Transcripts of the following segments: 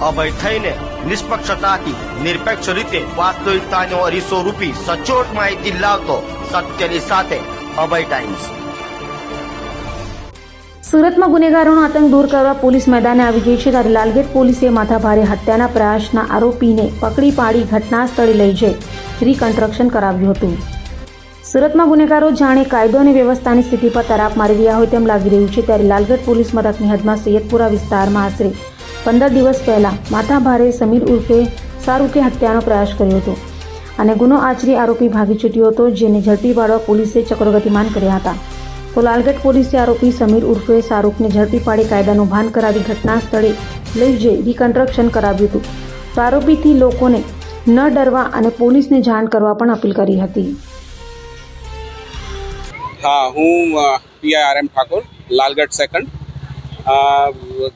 અભય થઈને નિષ્પક્ષતાથી, નિરપેક્ષ રીતે વાસ્તવિકતાનો અરીસો રૂપી સચોટ માહિતી લાવતો સત્યની સાથે અભય ટાઈમ્સ. સુરતમાં ગુનેગારોનો આતંક દૂર કરવા પોલીસ મેદાને આવી ગઈ છે. ત્યારે લાલગેટ પોલીસે માથાભારે હત્યાના પ્રયાસના આરોપીને પકડી પાડી ઘટના સ્થળે લઈ જઈ રીકન્સ્ટ્રક્શન કરાવ્યું હતું. સુરતમાં ગુનેગારો જાણે કાયદો અને વ્યવસ્થાની સ્થિતિ પર તરાપ મારી રહ્યા હોય તેમ લાગી રહ્યું છે. ત્યારે લાલગઢ પોલીસ મથકની હદમાં સૈયદપુરા વિસ્તારમાં આશરે પંદર દિવસ પહેલા માથાભારે સમીર ઉર્ફે શાહરૂખે હત્યાનો પ્રયાસ કર્યો હતો. અને ગુનો આચરી આરોપી ભાગી છૂટ્યો હતો, જેને ઝડપી પાડવા પોલીસે ચક્રો ગતિમાન કર્યા હતા. તો લાલગઢ પોલીસે આરોપી સમીર ઉર્ફે શાહરૂખને ઝડપી પાડી કાયદાનું ભાન કરાવી ઘટના સ્થળે લઈ જઈ રિકન્સ્ટ્રક્શન કરાવ્યું હતું. તો આરોપીથી લોકોને ન ડરવા અને પોલીસને જાણ કરવા પણ અપીલ કરી હતી. હા, હું પીઆઈ ઠાકોર, લાલગઢ સેકન્ડ.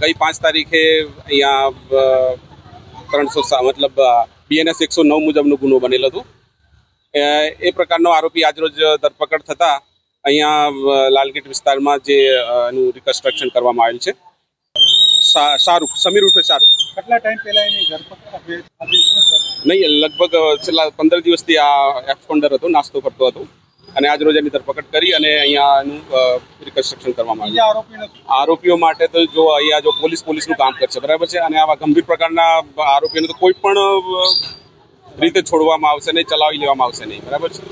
ગઈ પાંચ તારીખે અહીંયા ત્રણસો મતલબ બીએનએસ એકસો નવ મુજબનો ગુનો બનેલો હતો. એ પ્રકારનો આરોપી આજરોજ ધરપકડ થતા અહીંયા લાલગેટ વિસ્તારમાં જે એનું રિકન્સ્ટ્રક્શન કરવામાં આવેલ છે. શાહરૂખ સમીર ઉર્ફે શાહરૂખ. કેટલા ટાઈમ પહેલા એની ધરપકડ? નહીં લગભગ છેલ્લા પંદર દિવસથી આ એક્સપોન્ડર હતો નાસ્તો કરતો હતો. અને આજ રોજ એની ધરપકડ કરી અને અહીંયાનું રિકન્સ્ટ્રક્શન કરવામાં આવ્યું? આરોપીઓ માટે તો જો અહીંયા જો પોલીસ પોલીસનું કામ કરશે બરાબર છે? અને આવા ગંભીર પ્રકારના આરોપીઓને તો કોઈ પણ રીતે છોડવામાં આવશે નહીં ચલાવી લેવામાં આવશે નહીં બરાબર છે?